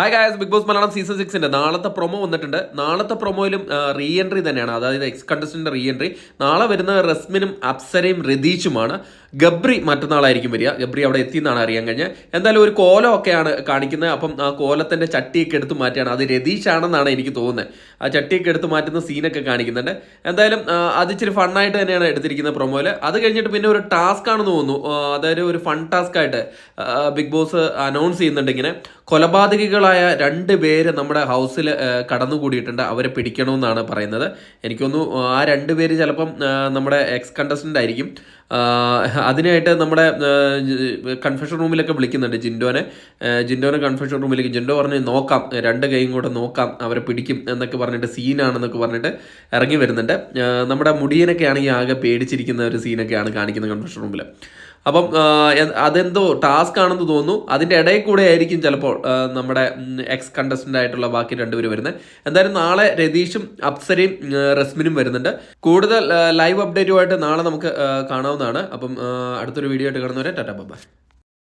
Hi guys Big Boss Malayalam season സിക്സിന്റെ നാളത്തെ promo വന്നിട്ടുണ്ട്. നാളത്തെ പ്രൊമോയിലും റീ എൻട്രി തന്നെയാണ്. അതായത് എക്സ് കണ്ടസ്റ്റന്റ് റീ എൻട്രി നാളെ വരുന്ന റസ്മിനും അപ്സരയും രതീഷുമാണ്. ഗബ്രി മറ്റന്നാളായിരിക്കും വരിക. ഗബ്രി അവിടെ എത്തിയെന്നാണ് അറിയാൻ കഴിഞ്ഞത്. എന്തായാലും ഒരു കോലമൊക്കെയാണ് കാണിക്കുന്നത്. അപ്പം ആ കോലത്തിന്റെ ചട്ടിയൊക്കെ എടുത്ത് മാറ്റിയാണ് അത് രതീഷാണെന്നാണ് എനിക്ക് തോന്നുന്നത്. ആ ചട്ടിയൊക്കെ എടുത്ത് മാറ്റുന്ന സീനൊക്കെ കാണിക്കുന്നുണ്ട്. എന്തായാലും അത് ഇച്ചിരി ഫണ്ണായിട്ട് തന്നെയാണ് എടുത്തിരിക്കുന്നത് പ്രൊമോയിൽ അത് കഴിഞ്ഞിട്ട് പിന്നെ ഒരു ടാസ്ക് ആണെന്ന് തോന്നുന്നു. അതായത് ഒരു ഫൺ ടാസ്ക് ആയിട്ട് ബിഗ് ബോസ് അനൗൺസ് ചെയ്യുന്നുണ്ട് ഇങ്ങനെ. കൊലപാതകികളായ രണ്ട് പേര് നമ്മുടെ ഹൗസിൽ കടന്നുകൂടിയിട്ടുണ്ട്. അവരെ പിടിക്കണമെന്നാണ് പറയുന്നത്. എനിക്കൊന്നു ആ രണ്ട് പേര് ചിലപ്പം നമ്മുടെ എക്സ് കണ്ടസ്റ്റന്റ് ആയിരിക്കും അതിനായിട്ട് നമ്മുടെ കൺഫെഷൻ റൂമിലൊക്കെ വിളിക്കുന്നുണ്ട് ജിൻഡോനെ. ജിൻഡോനെ കൺഫെഷൻ റൂമിലേക്ക് ജിൻഡോ പറഞ്ഞ് നോക്കാം രണ്ട് കൈയും കൂടെ നോക്കാം അവരെ പിടിക്കും എന്നൊക്കെ പറഞ്ഞിട്ട് സീനാണെന്നൊക്കെ പറഞ്ഞിട്ട് ഇറങ്ങി വരുന്നുണ്ട്. നമ്മുടെ മുടിയനൊക്കെ ആണെങ്കിൽ ആകെ പേടിച്ചിരിക്കുന്ന ഒരു സീനൊക്കെയാണ് കാണിക്കുന്നത് കൺഫെഷൻ റൂമിൽ അപ്പം അതെന്തോ ടാസ്ക് ആണെന്ന് തോന്നുന്നു. അതിന്റെ ഇടയിൽ കൂടെ ആയിരിക്കും ചിലപ്പോൾ നമ്മുടെ എക്സ് കണ്ടസ്റ്റന്റ് ആയിട്ടുള്ള ബാക്കി രണ്ടുപേർ വരുന്നത്. എന്തായാലും നാളെ രതീഷും അപ്സരയും റസ്മിനും വരുന്നുണ്ട്. കൂടുതൽ ലൈവ് അപ്ഡേറ്റുമായിട്ട് നാളെ നമുക്ക് കാണാവുന്നതാണ്. അപ്പം അടുത്തൊരു വീഡിയോ ആയിട്ട് കാണുന്നവരെ ടാറ്റാ ബൈ